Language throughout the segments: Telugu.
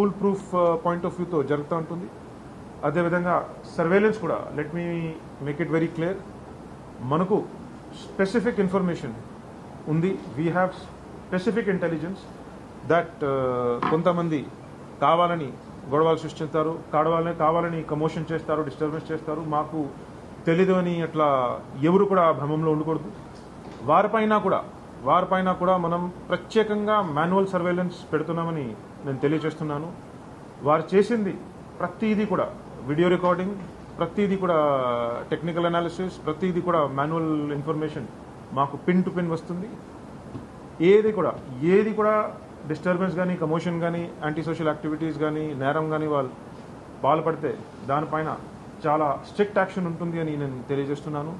ఫుల్ ప్రూఫ్ పాయింట్ ఆఫ్ వ్యూతో జరుగుతూ ఉంటుంది. అదేవిధంగా సర్వేలెన్స్ కూడా let me make it very clear మనకు స్పెసిఫిక్ ఇన్ఫర్మేషన్ ఉంది. We have specific intelligence that కొంతమంది కావాలని గొడవలు సృష్టిస్తారు కాడవాలని కావాలని కమోషన్ చేస్తారు డిస్టర్బెన్స్ చేస్తారు. మాకు తెలీదు అని అట్లా ఎవరు కూడా భ్రమంలో ఉండకూడదు. వారిపైన కూడా వారిపైన కూడా మనం ప్రత్యేకంగా మాన్యువల్ సర్వేలెన్స్ పెడుతున్నామని నేను తెలియజేస్తున్నాను. వారు చేసింది ప్రతిదీ కూడా వీడియో రికార్డింగ్ ప్రతిదీ కూడా టెక్నికల్ అనాలిసిస్ ప్రతిదీ కూడా మాన్యువల్ ఇన్ఫర్మేషన్ మాకు పిన్ టు పిన్ వస్తుంది. ఏది కూడా ఏది కూడా డిస్టర్బెన్స్ కానీ కమోషన్ కానీ యాంటీ సోషల్ యాక్టివిటీస్ కానీ నేరం కానీ వాళ్ళు పాల్పడితే దానిపైన చాలా స్ట్రిక్ట్ యాక్షన్ ఉంటుంది అని నేను తెలియజేస్తున్నాను.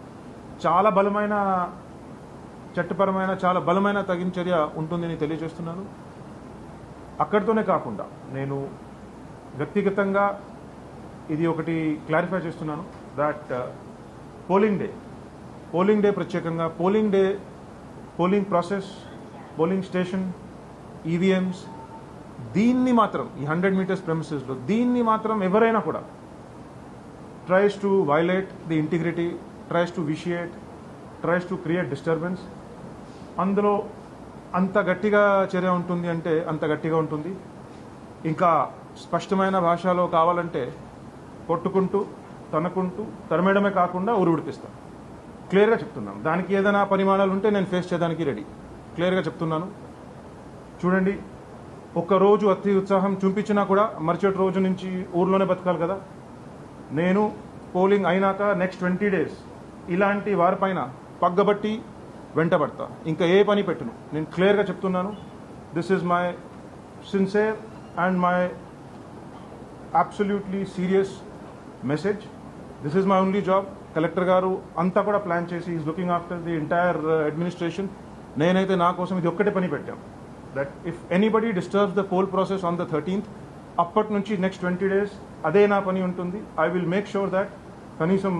చాలా బలమైన చట్టపరమైన చాలా బలమైన తగిన చర్య ఉంటుందని తెలియజేస్తున్నాను అక్కడితోనే కాకుండా నేను వ్యక్తిగతంగా ఇది ఒకటి క్లారిఫై చేస్తున్నాను that polling day polling day ప్రత్యేకంగా polling day polling process polling station EVMs దీన్ని మాత్రం ఈ హండ్రెడ్ మీటర్స్ ప్రెమిసెస్లో దీన్ని మాత్రం ఎవరైనా కూడా tries to violate the integrity tries to vitiate tries to create disturbance అందులో అంత గట్టిగా చర్య ఉంటుంది అంటే అంత గట్టిగా ఉంటుంది. ఇంకా స్పష్టమైన భాషలో కావాలంటే కొట్టుకుంటూ తనుకుంటూ తరమేయడమే కాకుండా ఉరివిడిపిస్తాం క్లియర్గా చెప్తున్నాను. దానికి ఏదైనా పరిమాణాలు ఉంటే నేను ఫేస్ చేయడానికి రెడీ క్లియర్గా చెప్తున్నాను. చూడండి ఒక్క రోజు అతి ఉత్సాహం చూపించినా కూడా మరుసటి రోజు నుంచి ఊర్లోనే బతకాలి కదా. నేను పోలింగ్ అయినాక నెక్స్ట్ ట్వంటీ డేస్ ఇలాంటి వారిపైన పగ్గబట్టి వెంటబడతా. ఇంకా ఏ పని పెట్టును. నేను క్లియర్గా చెప్తున్నాను. This is my sincere and my absolutely serious message this is my only job collector గారు అంతా కూడా ప్లాన్ చేసి is looking after the entire administration నేనైతే నా కోసం ఇది ఒక్కటే పని పెట్టాం. That if anybody disturbs the poll process on the thirteenth అప్పటి నుంచి నెక్స్ట్ ట్వంటీ డేస్ అదే నా పని ఉంటుంది. I will make sure that కనీసం